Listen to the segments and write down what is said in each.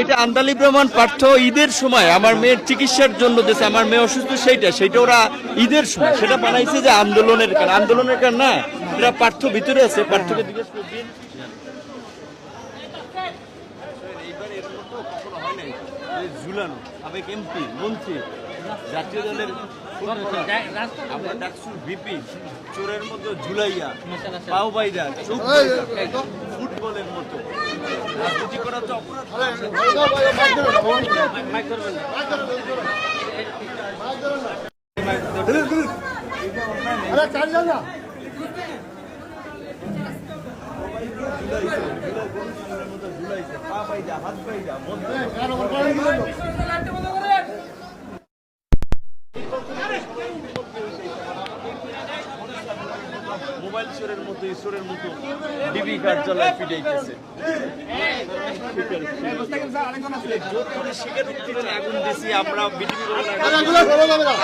এটা আন্দালি ব্রাহ্মণ পাঠ্য ঈদের সময় আমার মেয়ের চিকিৎসার জন্য দিয়েছে আমার মেয়ে অসুস্থ সেইটা সেইটা ওরা ঈদের সময় সেটা বানাইছে যে আন্দোলনের কারণ আন্দোলনের কারণ না এটা পার্থ ভিতরে আছে পাঠ্যকে জিজ্ঞেস করবেন হয় ঝুলানো সাবেক এমপি মন্ত্রী জাতীয় দলের আমরা চোরের মতো ঝুলাইয়া পাও বাইরা, ফুটবলের মতো রাজনীতি করা তো অপরাধ পা বাইরা হাত মধ্যে মোবাইল চোরের মতো ঈশ্বরের মতো ডিবি কার্ড চালায় পিটাইতেছে। জোর করে স্বীকারোক্তি আগুন দিছি আমরা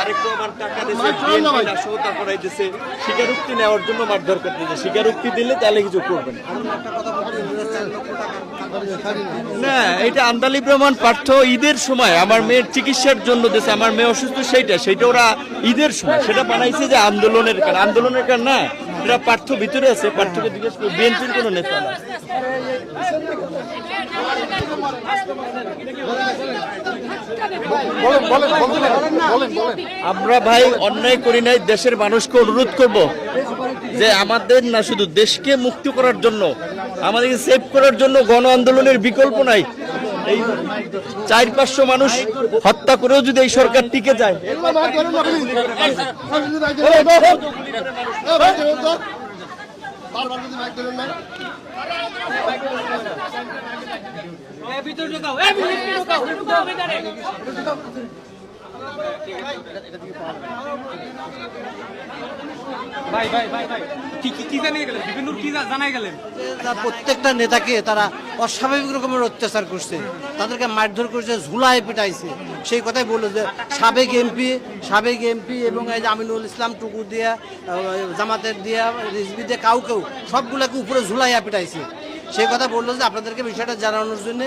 আরেকটু আমার টাকা দিছে বিএনপি নাশকতা করাইতেছে। স্বীকারোক্তি নেওয়ার জন্য মারধর করতেছে। স্বীকারোক্তি দিলে তাহলে কিছু করবেন। না এটা আন্দালি ব্রাহ্মণ পাঠ্য ঈদের সময়। আমার মেয়ের চিকিৎসার জন্য দিয়েছে আমার মেয়ে অসুস্থ সেইটা সেইটা ওরা ঈদের সময়। সেটা বানাইছে যে আন্দোলনের কারণ। আন্দোলনের কারণ না এটা পাঠ্য ভিতরে আছে পাঠ্যকে জিজ্ঞেস করবে বিএনপির কোনো নেতা না। আমরা ভাই অন্যায় করি নাই, দেশের মানুষকে অনুরোধ করব যে আমাদের না শুধু দেশকে মুক্ত করার জন্য, আমাদেরকে সেভ করার জন্য গণ আন্দোলনের বিকল্প নাই। চার পাঁচশো মানুষ হত্যা করেও যদি এই সরকার টিকে যায়। ভাই ভাই ভাই কি কি জানিয়ে গেলেন? বিভিন্ন কি জানাই গেলেন? প্রত্যেকটা নেতাকে তারা অস্বাভাবিক রকমের অত্যাচার করছে। তাদেরকে মারধর করছে, ঝুলায় পিটাইছে। সেই কথাই বলল যে সাবেক এমপি সাবেক এমপি এবং এই যে আমিনুল ইসলাম টুকু দিয়া জামাতের দিয়া রিজবি দিয়ে, কাউ, কেউ, সবগুলোকে উপরে ঝুলাইয়া পিটাইছে। সেই কথা বলল যে আপনাদেরকে বিষয়টা জানানোর জন্য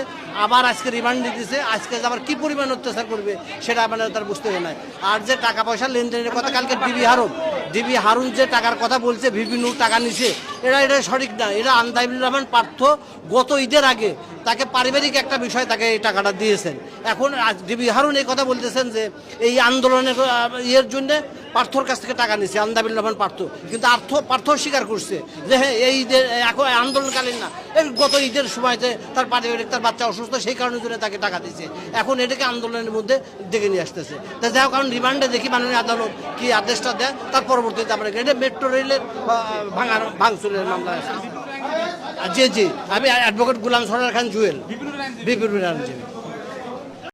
আবার আজকে রিমান্ড দিতেছে আজকে আবার কি পরিমাণ অত্যাচার করবে সেটা আপনারা তার বুঝতে হবে না আর যে টাকা পয়সা লেনদেনের কথা কালকে ডিবি হারুন ডিবি হারুন যে টাকার কথা বলছে, বিভিন্ন টাকা নিছে এটা এটা সঠিক না। এটা আন্দাইবুর রহমান পার্থ গত ঈদের আগে তাকে পারিবারিক একটা বিষয় তাকে এই টাকাটা দিয়েছেন। এখন ডিবি হারুন এই কথা বলতেছেন যে, এই আন্দোলনের ইয়ের জন্য পার্থর কাছ থেকে টাকা নিছে আন্দাবিল রহমান পার্থ। কিন্তু আর্থ পার্থ স্বীকার করছে যে হ্যাঁ এই ঈদের, এখন আন্দোলনকালীন না, এই গত ঈদের সময়তে তার পারিবারিক, তার বাচ্চা অসুস্থ, সেই কারণের জন্য তাকে টাকা দিয়েছে। এখন এটাকে আন্দোলনের মধ্যে ডেকে নিয়ে আসতেছে। তা যাই হোক কারণ রিমান্ডে দেখি মাননীয় আদালত কি আদেশটা দেয়, তার পরবর্তীতে আমরা এটা মেট্রো রেলের ভাঙার মামলা আছে। জি জি আমি অ্যাডভোকেট গুলাম সরার খান জুয়েল। বিপিন আইনজীবী